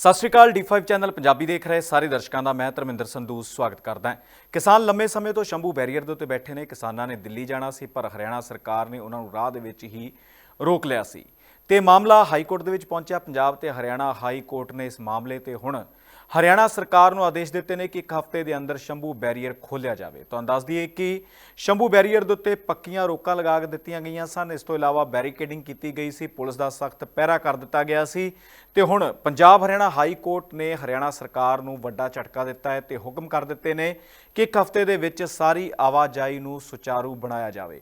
ਸਤਿ ਸ਼੍ਰੀ ਅਕਾਲ D5 channel Punjabi ਦੇਖ ਰਹੇ ਸਾਰੇ ਦਰਸ਼ਕਾਂ ਦਾ, ਮੈਂ ਧਰਮਿੰਦਰ ਸੰਧੂ ਸਵਾਗਤ ਕਰਦਾ ਹਾਂ। ਕਿਸਾਨ ਲੰਮੇ ਸਮੇਂ ਤੋਂ ਸ਼ੰਭੂ ਬੈਰੀਅਰ ਦੇ ਉੱਤੇ ਬੈਠੇ ਨੇ, ਕਿਸਾਨਾਂ ਨੇ ਦਿੱਲੀ ਜਾਣਾ ਸੀ, ਪਰ ਹਰਿਆਣਾ ਸਰਕਾਰ ਨੇ ਉਹਨਾਂ ਨੂੰ ਰਾਹ ਦੇ ਵਿੱਚ ਹੀ ਰੋਕ ਲਿਆ ਸੀ। ਤੇ ਮਾਮਲਾ ਹਾਈ ਕੋਰਟ ਦੇ ਵਿੱਚ ਪਹੁੰਚਿਆ, ਪੰਜਾਬ ਤੇ ਹਰਿਆਣਾ ਹਾਈ ਕੋਰਟ ਨੇ ਇਸ ਮਾਮਲੇ ਤੇ ਹੁਣ ਹਰਿਆਣਾ ਸਰਕਾਰ ਨੂੰ ਆਦੇਸ਼ ਦਿੱਤੇ ਨੇ ਕਿ ਇੱਕ ਹਫ਼ਤੇ ਦੇ ਅੰਦਰ ਸ਼ੰਭੂ ਬੈਰੀਅਰ ਖੋਲ੍ਹਿਆ ਜਾਵੇ। ਤੁਹਾਨੂੰ ਦੱਸ ਦਈਏ ਕਿ ਸ਼ੰਭੂ ਬੈਰੀਅਰ ਦੇ ਉੱਤੇ ਪੱਕੀਆਂ ਰੋਕਾਂ ਲਗਾ ਕੇ ਦਿੱਤੀਆਂ ਗਈਆਂ ਸਨ। ਇਸ ਤੋਂ ਇਲਾਵਾ ਬੈਰੀਕੇਡਿੰਗ ਕੀਤੀ ਗਈ ਸੀ। ਪੁਲਿਸ ਦਾ ਸਖਤ ਪਹਿਰਾ ਕਰ ਦਿੱਤਾ ਗਿਆ ਸੀ। ਤੇ ਹੁਣ ਪੰਜਾਬ ਹਰਿਆਣਾ ਹਾਈ ਕੋਰਟ ਨੇ ਹਰਿਆਣਾ ਸਰਕਾਰ ਨੂੰ ਵੱਡਾ ਝਟਕਾ ਦਿੱਤਾ ਹੈ ਤੇ ਹੁਕਮ ਕਰ ਦਿੱਤੇ ਨੇ ਕਿ ਇੱਕ ਹਫ਼ਤੇ ਦੇ ਵਿੱਚ ਸਾਰੀ ਆਵਾਜਾਈ ਨੂੰ ਸੁਚਾਰੂ ਬਣਾਇਆ ਜਾਵੇ।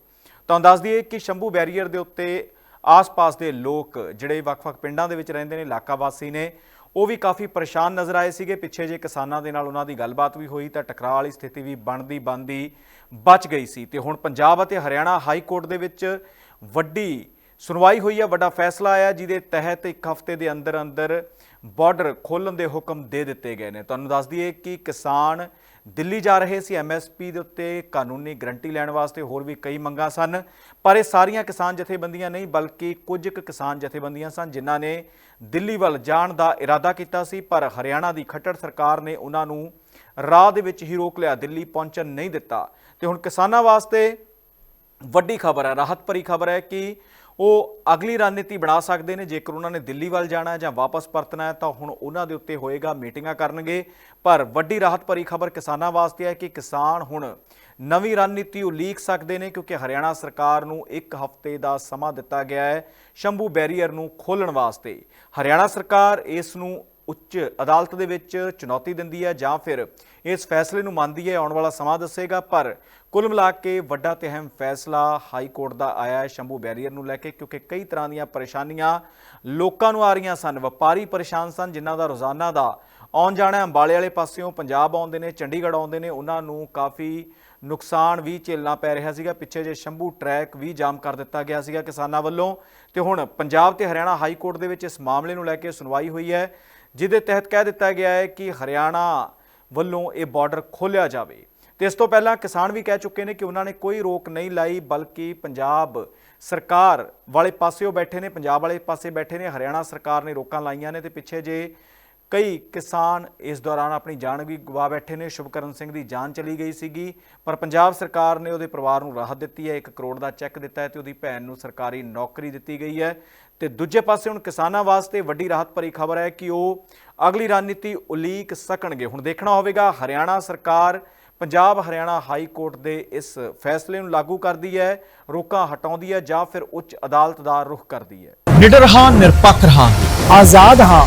ਤੁਹਾਨੂੰ ਦੱਸ ਦਈਏ ਕਿ ਸ਼ੰਭੂ ਬੈਰੀਅਰ ਦੇ ਉੱਤੇ ਆਸ-ਪਾਸ ਦੇ ਲੋਕ, ਜਿਹੜੇ ਵੱਖ-ਵੱਖ ਪਿੰਡਾਂ ਦੇ ਵਿੱਚ ਰਹਿੰਦੇ ਨੇ, ਇਲਾਕਾ ਵਾਸੀ ਨੇ ਉਹ ਵੀ ਕਾਫੀ ਪਰੇਸ਼ਾਨ ਨਜ਼ਰ ਆਏ ਸੀਗੇ। ਪਿੱਛੇ ਜੇ ਕਿਸਾਨਾਂ ਦੇ ਨਾਲ ਉਹਨਾਂ ਦੀ ਗੱਲਬਾਤ ਵੀ ਹੋਈ ਤਾਂ ਟਕਰਾਅ ਵਾਲੀ ਸਥਿਤੀ ਵੀ ਬਣਦੀ ਬਣਦੀ ਬਚ ਗਈ ਸੀ। ਤੇ ਹੁਣ ਪੰਜਾਬ ਅਤੇ ਹਰਿਆਣਾ ਹਾਈ ਕੋਰਟ ਦੇ ਵਿੱਚ ਵੱਡੀ ਸੁਣਵਾਈ ਹੋਈ ਹੈ ਵੱਡਾ ਫੈਸਲਾ ਆਇਆ, ਜਿਹਦੇ ਤਹਿਤ ਇੱਕ ਹਫ਼ਤੇ ਦੇ ਅੰਦਰ ਅੰਦਰ ਬਾਰਡਰ ਖੋਲਣ ਦੇ ਹੁਕਮ ਦੇ ਦਿੱਤੇ ਗਏ ਨੇ। ਤੁਹਾਨੂੰ ਦੱਸ ਦਈਏ ਕਿ ਕਿਸਾਨ ਦਿੱਲੀ ਜਾ ਰਹੇ ਸੀ ਐਮਐਸਪੀ ਦੇ ਉੱਤੇ ਕਾਨੂੰਨੀ ਗਰੰਟੀ ਲੈਣ ਵਾਸਤੇ, ਹੋਰ ਵੀ ਕਈ ਮੰਗਾਂ ਸਨ, ਪਰ ਇਹ ਸਾਰੀਆਂ ਕਿਸਾਨ ਜਥੇਬੰਦੀਆਂ ਨਹੀਂ, ਬਲਕਿ ਕੁਝ ਕੁ ਕਿਸਾਨ ਜਥੇਬੰਦੀਆਂ ਸਨ, ਜਿਨ੍ਹਾਂ ਨੇ ਦਿੱਲੀ ਵੱਲ ਜਾਣ ਦਾ ਇਰਾਦਾ ਕੀਤਾ ਸੀ, ਪਰ ਹਰਿਆਣਾ ਦੀ ਖੱਟੜ ਸਰਕਾਰ ਨੇ ਉਹਨਾਂ ਨੂੰ ਰਾਹ ਦੇ ਵਿੱਚ ਹੀ ਰੋਕ ਲਿਆ, ਦਿੱਲੀ ਪਹੁੰਚਣ ਨਹੀਂ ਦਿੱਤਾ। ਤੇ ਹੁਣ ਕਿਸਾਨਾਂ ਵਾਸਤੇ ਵੱਡੀ ਖਬਰ ਹੈ ਰਾਹਤ ਭਰੀ ਖਬਰ ਹੈ ਕਿ ਉਹ ਅਗਲੀ ਰਣਨੀਤੀ ਬਣਾ ਸਕਦੇ ਨੇ। ਜੇਕਰ ਉਹਨਾਂ ਨੇ ਦਿੱਲੀ ਵੱਲ ਜਾਣਾ ਹੈ ਜਾਂ ਵਾਪਸ ਪਰਤਣਾ ਹੈ, ਤਾਂ ਹੁਣ ਉਹਨਾਂ ਦੇ ਉੱਤੇ ਹੋਏਗਾ ਮੀਟਿੰਗਾਂ ਕਰਨਗੇ। ਪਰ ਵੱਡੀ ਰਾਹਤ ਭਰੀ ਖਬਰ ਕਿਸਾਨਾਂ ਵਾਸਤੇ ਹੈ ਕਿ ਕਿਸਾਨ ਹੁਣ ਨਵੀਂ ਰਣਨੀਤੀ ਉਲੀਕ ਸਕਦੇ ਨੇ, ਕਿਉਂਕਿ ਹਰਿਆਣਾ ਸਰਕਾਰ ਨੂੰ ਇੱਕ ਹਫ਼ਤੇ ਦਾ ਸਮਾਂ ਦਿੱਤਾ ਗਿਆ ਹੈ ਸ਼ੰਭੂ ਬੈਰੀਅਰ ਨੂੰ ਖੋਲਣ ਵਾਸਤੇ। ਹਰਿਆਣਾ ਸਰਕਾਰ ਇਸ ਨੂੰ ਉੱਚ ਅਦਾਲਤ ਦੇ ਵਿੱਚ ਚੁਣੌਤੀ ਦਿੰਦੀ ਹੈ ਜਾਂ ਫਿਰ ਇਸ ਫੈਸਲੇ ਨੂੰ ਮੰਨਦੀ ਹੈ, ਆਉਣ ਵਾਲਾ ਸਮਾਂ ਦੱਸੇਗਾ। ਪਰ ਕੁੱਲ ਮਿਲਾ ਕੇ ਵੱਡਾ ਤੇ ਅਹਿਮ ਫੈਸਲਾ ਹਾਈ ਕੋਰਟ ਦਾ ਆਇਆ ਹੈ ਸ਼ੰਭੂ ਬੈਰੀਅਰ ਨੂੰ ਲੈ ਕੇ, ਕਿਉਂਕਿ ਕਈ ਤਰ੍ਹਾਂ ਦੀਆਂ ਪਰੇਸ਼ਾਨੀਆਂ ਲੋਕਾਂ ਨੂੰ ਆ ਰਹੀਆਂ ਸਨ। ਵਪਾਰੀ ਪਰੇਸ਼ਾਨ ਸਨ, ਜਿਨ੍ਹਾਂ ਦਾ ਰੋਜ਼ਾਨਾ ਦਾ ਆਉਣ ਜਾਣਾ ਅੰਬਾਲੇ ਵਾਲੇ ਪਾਸਿਓਂ ਪੰਜਾਬ ਆਉਂਦੇ ਨੇ, ਚੰਡੀਗੜ੍ਹ ਆਉਂਦੇ ਨੇ, ਉਹਨਾਂ ਨੂੰ ਕਾਫੀ ਨੁਕਸਾਨ ਵੀ ਝੇਲਣਾ ਪੈ ਰਿਹਾ ਸੀਗਾ। ਪਿੱਛੇ ਜੇ ਸ਼ੰਭੂ ਟਰੈਕ ਵੀ ਜਾਮ ਕਰ ਦਿੱਤਾ ਗਿਆ ਸੀਗਾ ਕਿਸਾਨਾਂ ਵੱਲੋਂ। ਤੇ ਹੁਣ ਪੰਜਾਬ ਤੇ ਹਰਿਆਣਾ ਹਾਈ ਕੋਰਟ ਦੇ ਵਿੱਚ ਇਸ ਮਾਮਲੇ ਨੂੰ ਲੈ ਕੇ ਸੁਣਵਾਈ ਹੋਈ ਹੈ। ਜਿਹਦੇ ਤਹਿਤ ਕਹਿ ਦਿੱਤਾ ਗਿਆ ਹੈ ਕਿ ਹਰਿਆਣਾ ਵੱਲੋਂ ਇਹ ਬਾਰਡਰ ਖੋਲ੍ਹਿਆ ਜਾਵੇ। ਤੇ ਇਸ ਤੋਂ ਪਹਿਲਾਂ ਕਿਸਾਨ ਵੀ ਕਹਿ ਚੁੱਕੇ ਨੇ ਕਿ ਉਹਨਾਂ ਨੇ ਕੋਈ ਰੋਕ ਨਹੀਂ ਲਾਈ, ਬਲਕਿ ਪੰਜਾਬ ਸਰਕਾਰ ਵਾਲੇ ਪਾਸਿਓਂ ਬੈਠੇ ਨੇ, ਪੰਜਾਬ ਵਾਲੇ ਪਾਸੇ ਬੈਠੇ ਨੇ, ਹਰਿਆਣਾ ਸਰਕਾਰ ਨੇ ਰੋਕਾਂ ਲਾਈਆਂ ਨੇ ਤੇ ਪਿੱਛੇ ਜੇ ਕਈ ਕਿਸਾਨ ਇਸ ਦੌਰਾਨ ਆਪਣੀ ਜਾਨ ਵੀ ਗਵਾ ਬੈਠੇ ਨੇ। ਸ਼ੁਭਕਰਨ ਸਿੰਘ ਦੀ ਜਾਨ ਚਲੀ ਗਈ ਸੀਗੀ, ਪਰ ਪੰਜਾਬ ਸਰਕਾਰ ਨੇ ਉਹਦੇ ਪਰਿਵਾਰ ਨੂੰ ਰਾਹਤ ਦਿੱਤੀ ਹੈ 1 ਕਰੋੜ ਦਾ ਚੈੱਕ ਦਿੱਤਾ ਹੈ ਤੇ ਉਹਦੀ ਭੈਣ ਨੂੰ ਸਰਕਾਰੀ ਨੌਕਰੀ ਦਿੱਤੀ ਗਈ ਹੈ। ਤੇ ਦੂਜੇ ਪਾਸੇ ਹੁਣ ਕਿਸਾਨਾਂ ਵਾਸਤੇ ਵੱਡੀ ਰਾਹਤ ਭਰੀ ਖਬਰ ਹੈ ਕਿ ਉਹ ਅਗਲੀ ਰਣਨੀਤੀ ਉਲੀਕ ਸਕਣਗੇ। ਹੁਣ ਦੇਖਣਾ ਹੋਵੇਗਾ, ਹਰਿਆਣਾ ਸਰਕਾਰ ਪੰਜਾਬ ਹਰਿਆਣਾ ਹਾਈ ਕੋਰਟ ਦੇ ਇਸ ਫੈਸਲੇ ਨੂੰ ਲਾਗੂ ਕਰਦੀ ਹੈ, ਰੋਕਾਂ ਹਟਾਉਂਦੀ ਹੈ ਜਾਂ ਫਿਰ ਉੱਚ ਅਦਾਲਤ ਦਾ ਰੁਖ ਕਰਦੀ ਹੈ। ਨਿਡਰ ਹਾਂ, ਨਿਰਪੱਖ ਰਹਾਂਗੇ। ਆਜ਼ਾਦ ਹਾਂ।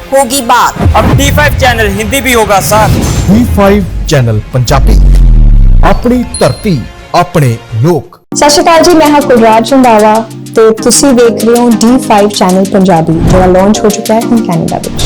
होगी बात अब D5 ਚੈਨਲ ਹਿੰਦੀ ਵੀ ਹੋਗਾ ਸਾਥ D5 ਚੈਨਲ ਪੰਜਾਬੀ ਆਪਣੀ ਧਰਤੀ ਆਪਣੇ ਲੋਕ ਸਤਿ ਸ਼੍ਰੀ ਅਕਾਲ ਜੀ ਮੈਂ ਹਾਂ ਕੁਲਰਾਜ ਰੰਧਾਵਾ ਤੇ ਤੁਸੀਂ ਵੇਖ ਰਹੇ ਹੋ D5 ਚੈਨਲ ਪੰਜਾਬੀ ਜਿਹੜਾ ਲਾਂਚ ਹੋ ਚੁੱਕਾ ਹੈ ਹੁਣ ਕੈਨੇਡਾ ਵਿੱਚ